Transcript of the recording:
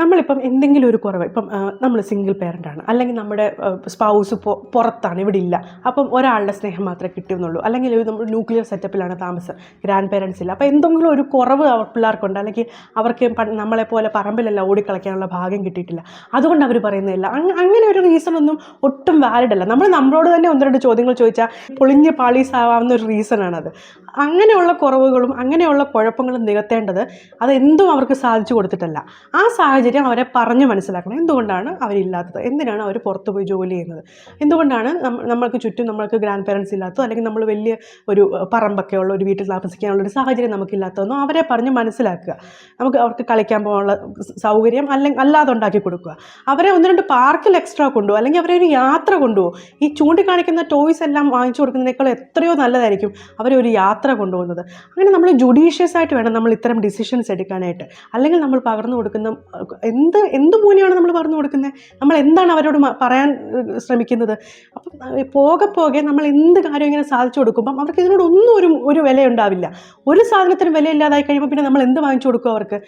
നമ്മളിപ്പം എന്തെങ്കിലും ഒരു കുറവ് ഇപ്പം നമ്മൾ സിംഗിൾ പേരന്റ് ആണ്. അല്ലെങ്കിൽ നമ്മുടെ സ്പൗസ് പുറത്താണ് ഇവിടെ ഇല്ല. അപ്പം ഒരാളുടെ സ്നേഹം മാത്രമേ കിട്ടുന്നുള്ളൂ അല്ലെങ്കിൽ നമ്മൾ ന്യൂക്ലിയർ സെറ്റപ്പിലാണ് താമസം. ഗ്രാൻഡ് പേരൻസ് ഇല്ല. അപ്പോൾ എന്തെങ്കിലും ഒരു കുറവ് പിള്ളേർക്കുണ്ട്. അല്ലെങ്കിൽ അവർക്ക് നമ്മളെപ്പോലെ പറമ്പിലല്ല ഓടിക്കളിക്കാനുള്ള ഭാഗ്യം കിട്ടിയിട്ടില്ല. അതുകൊണ്ട് അവർ പറയുന്നില്ല അങ്ങനെ ഒരു റീസൺ ഒന്നും ഒട്ടും വാലിഡ് അല്ല. നമ്മൾ നമ്മളോട് തന്നെ ഒന്ന് രണ്ട് ചോദ്യങ്ങൾ ചോദിച്ചാൽ പൊളിഞ്ഞ് പാളീസ് ആവാവുന്ന ഒരു റീസണാണത് അങ്ങനെയുള്ള കുറവുകളും അങ്ങനെയുള്ള കുഴപ്പങ്ങളും നികത്തേണ്ടത് അതെന്തും അവർക്ക് സാധിച്ചു കൊടുത്തിട്ടല്ല. ആ സാഹചര്യം അവരെ പറഞ്ഞ് മനസ്സിലാക്കണം. എന്തുകൊണ്ടാണ് അവരില്ലാത്തത്? എന്തിനാണ് അവർ പുറത്ത് പോയി ജോലി ചെയ്യുന്നത്? എന്തുകൊണ്ടാണ് നമ്മ- നമ്മൾക്ക് ചുറ്റും നമ്മൾക്ക് ഗ്രാൻഡ് പേരൻസ് ഇല്ലാത്തതോ? അല്ലെങ്കിൽ നമ്മൾ വലിയ ഒരു പറമ്പൊക്കെ ഉള്ള ഒരു വീട്ടിൽ താമസിക്കാനുള്ള ഒരു സാഹചര്യം നമുക്കില്ലാത്തതെന്നോ അവരെ പറഞ്ഞ് മനസ്സിലാക്കുക. നമുക്ക് അവർക്ക് കളിക്കാൻ പോകാനുള്ള സൗകര്യം അല്ലെങ്കിൽ അല്ലാതെ ഉണ്ടാക്കി കൊടുക്കുക. അവരെ ഒന്ന് രണ്ട് പാർക്കിൽ എക്സ്ട്രാ കൊണ്ടുപോകും. അല്ലെങ്കിൽ അവരെ ഒരു യാത്ര കൊണ്ടുപോകും. ഈ ചൂണ്ടിക്കാണിക്കുന്ന ടോയ്സ് എല്ലാം വാങ്ങിച്ചു കൊടുക്കുന്നതിനേക്കാൾ എത്രയോ നല്ലതായിരിക്കും അവരെ ഒരു യാത്ര കൊണ്ടുപോകുന്നത്. അങ്ങനെ നമ്മൾ ജുഡീഷ്യസ് ആയിട്ട് വേണം നമ്മൾ ഇത്തരം ഡിസിഷൻസ് എടുക്കാനായിട്ട്. അല്ലെങ്കിൽ നമ്മൾ പകർന്നു കൊടുക്കുന്ന എന്ത് എന്ത് മൂല്യമാണ് നമ്മൾ പറഞ്ഞു കൊടുക്കുന്നത്? നമ്മൾ എന്താണ് അവരോട് പറയാൻ ശ്രമിക്കുന്നത്? അപ്പം പോകെ പോകെ നമ്മൾ എന്ത് കാര്യം ഇങ്ങനെ സാധിച്ചു കൊടുക്കുമ്പം അവർക്ക് ഇതിനോട് ഒന്നും ഒരു ഒരു വില ഉണ്ടാവില്ല ഒരു സാധനത്തിനും വിലയില്ലാതായി കഴിയുമ്പോൾ പിന്നെ നമ്മൾ എന്ത് വാങ്ങിച്ചു കൊടുക്കും അവർക്ക്?